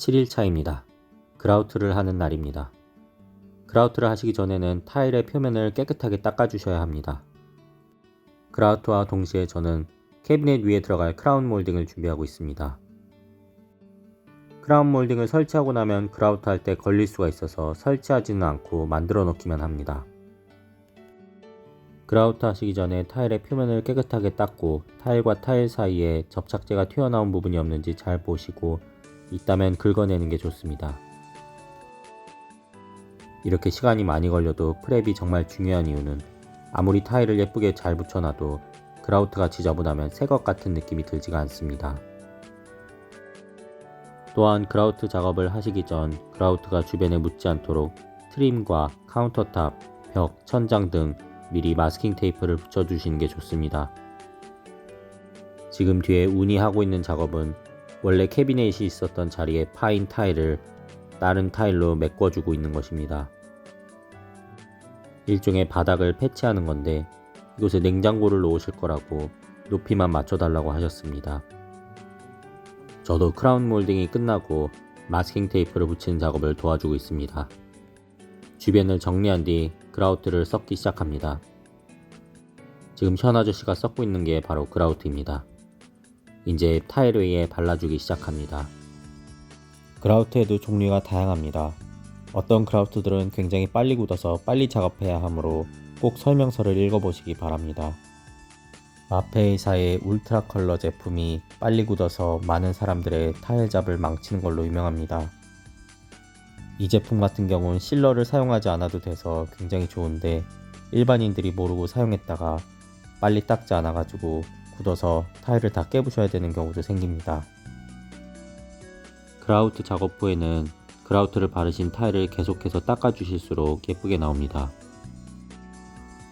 7일차입니다. 그라우트를 하는 날입니다. 그라우트를 하시기 전에는 타일의 표면을 깨끗하게 닦아주셔야 합니다. 그라우트와 동시에 저는 캐비넷 위에 들어갈 크라운 몰딩을 준비하고 있습니다. 크라운 몰딩을 설치하고 나면 그라우트 할 때 걸릴 수가 있어서 설치하지는 않고 만들어 놓기만 합니다. 그라우트 하시기 전에 타일의 표면을 깨끗하게 닦고 타일과 타일 사이에 접착제가 튀어나온 부분이 없는지 잘 보시고 있다면 긁어내는 게 좋습니다. 이렇게 시간이 많이 걸려도 프랩이 정말 중요한 이유는 아무리 타일을 예쁘게 잘 붙여놔도 그라우트가 지저분하면 새 것 같은 느낌이 들지가 않습니다. 또한 그라우트 작업을 하시기 전 그라우트가 주변에 묻지 않도록 트림과 카운터탑, 벽, 천장 등 미리 마스킹 테이프를 붙여주시는 게 좋습니다. 지금 뒤에 운이 하고 있는 작업은 원래 캐비넷이 있었던 자리에 파인 타일을 다른 타일로 메꿔주고 있는 것입니다. 일종의 바닥을 패치하는 건데 이곳에 냉장고를 놓으실 거라고 높이만 맞춰달라고 하셨습니다. 저도 크라운 몰딩이 끝나고 마스킹 테이프를 붙이는 작업을 도와주고 있습니다. 주변을 정리한 뒤 그라우트를 섞기 시작합니다. 지금 현 아저씨가 섞고 있는 게 바로 그라우트입니다. 이제 타일 위에 발라주기 시작합니다. 그라우트에도 종류가 다양합니다. 어떤 그라우트들은 굉장히 빨리 굳어서 빨리 작업해야 하므로 꼭 설명서를 읽어보시기 바랍니다. 마페이사의 울트라 컬러 제품이 빨리 굳어서 많은 사람들의 타일 잡을 망치는 걸로 유명합니다. 이 제품 같은 경우는 실러를 사용하지 않아도 돼서 굉장히 좋은데 일반인들이 모르고 사용했다가 빨리 닦지 않아가지고 굳어서 타일을 다 깨부셔야 되는 경우도 생깁니다. 그라우트 작업 후에는 그라우트를 바르신 타일을 계속해서 닦아주실수록 예쁘게 나옵니다.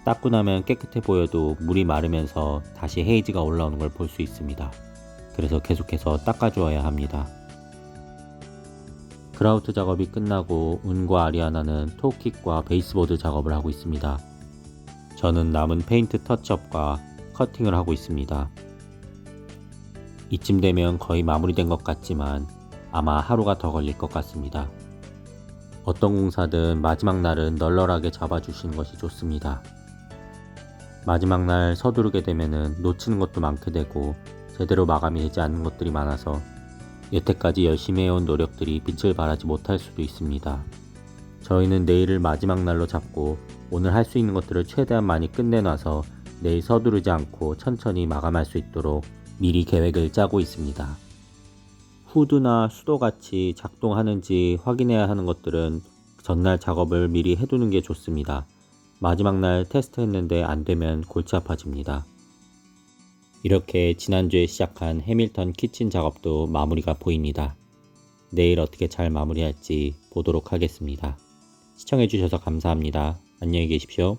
닦고 나면 깨끗해 보여도 물이 마르면서 다시 헤이즈가 올라오는 걸 볼 수 있습니다. 그래서 계속해서 닦아주어야 합니다. 그라우트 작업이 끝나고 운과 아리아나는 토킥과 베이스보드 작업을 하고 있습니다. 저는 남은 페인트 터치업과 커팅을 하고 있습니다. 이쯤 되면 거의 마무리된 것 같지만 아마 하루가 더 걸릴 것 같습니다. 어떤 공사든 마지막 날은 널널하게 잡아주시는 것이 좋습니다. 마지막 날 서두르게 되면은 놓치는 것도 많게 되고 제대로 마감이 되지 않는 것들이 많아서 여태까지 열심히 해온 노력들이 빛을 발하지 못할 수도 있습니다. 저희는 내일을 마지막 날로 잡고 오늘 할 수 있는 것들을 최대한 많이 끝내놔서 내일 서두르지 않고 천천히 마감할 수 있도록 미리 계획을 짜고 있습니다. 후드나 수도 같이 작동하는지 확인해야 하는 것들은 전날 작업을 미리 해두는 게 좋습니다. 마지막 날 테스트 했는데 안 되면 골치 아파집니다. 이렇게 지난주에 시작한 해밀턴 키친 작업도 마무리가 보입니다. 내일 어떻게 잘 마무리할지 보도록 하겠습니다. 시청해주셔서 감사합니다. 안녕히 계십시오.